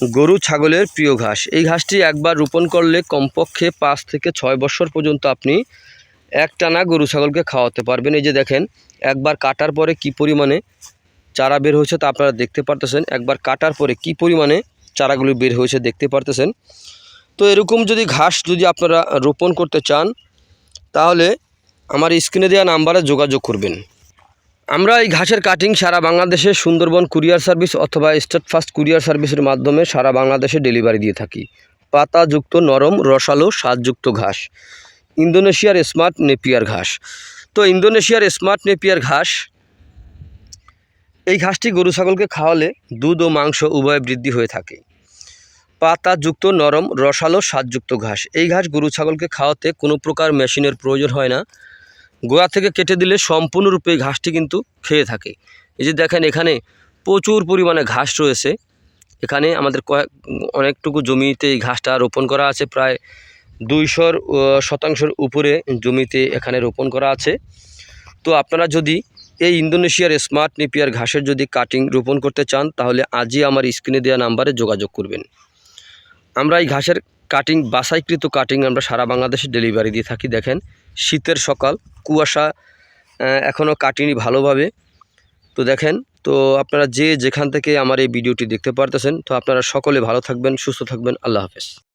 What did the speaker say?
গরু ছাগলের প্রিয় ঘাস। এই ঘাসটি একবার রোপণ করলে কমপক্ষে পাঁচ থেকে ছয় বছর পর্যন্ত আপনি একটানা গরু ছাগলকে খাওয়াতে পারবেন। এই যে দেখেন, একবার কাটার পরে কি পরিমাণে চারা বের হয়েছে তা আপনারা দেখতে পারতেছেন। একবার কাটার পরে কি পরিমাণে চারাগুলি বের হয়েছে দেখতে পারতেছেন। তো এরকম যদি ঘাস যদি আপনারা রোপণ করতে চান, তাহলে আমার স্ক্রিনে দেওয়া নাম্বারে যোগাযোগ করবেন। আমরা এই ঘাসের কাটিং সারা বাংলাদেশে সুন্দরবন কুরিয়ার সার্ভিস অথবা স্টেট ফাস্ট কুরিয়ার সার্ভিসের মাধ্যমে সারা বাংলাদেশে ডেলিভারি দিয়ে থাকি। পাতাযুক্ত নরম, রসালো, স্বাদযুক্ত ঘাস। ইন্দোনেশিয়ার স্মার্ট নেপিয়ার ঘাস। তো ইন্দোনেশিয়ার স্মার্ট নেপিয়ার ঘাস, এই ঘাসটি গরু ছাগলকে খাওয়ালে দুধ ও মাংস উভয় বৃদ্ধি হয়ে থাকে। পাতাযুক্ত নরম, রসালো, স্বাদযুক্ত ঘাস। এই ঘাস গরু ছাগলকে খাওয়াতে কোনো প্রকার মেশিনের প্রয়োজন হয় না। গোড়া থেকে কেটে দিলে সম্পূর্ণরূপে ঘাসটি কিন্তু খেয়ে থাকে। এই যে দেখেন এখানে প্রচুর পরিমাণে ঘাস রয়েছে। এখানে আমাদের কয়েক, অনেকটুকু জমিতে এই ঘাসটা রোপণ করা আছে। প্রায় দুইশোর শতাংশের উপরে জমিতে এখানে রোপণ করা আছে। তো আপনারা যদি এই ইন্দোনেশিয়ার স্মার্ট নিপিয়ার ঘাসের যদি কাটিং রোপণ করতে চান, তাহলে আজই আমার স্ক্রিনে দেওয়া নাম্বারে যোগাযোগ করবেন। আমরা এই ঘাসের কাটিং, বাসাইকৃত কাটিং আমরা সারা বাংলাদেশে ডেলিভারি দিয়ে থাকি। দেখেন, শীতের সকাল। কুয়াশা এখনও কাটিনি ভালোভাবে। তো দেখেন, তো আপনারা যে যেখান থেকে আমার এই ভিডিওটি দেখতে পারতেছেন, তো আপনারা সকলে ভালো থাকবেন, সুস্থ থাকবেন, আল্লাহ হাফেজ।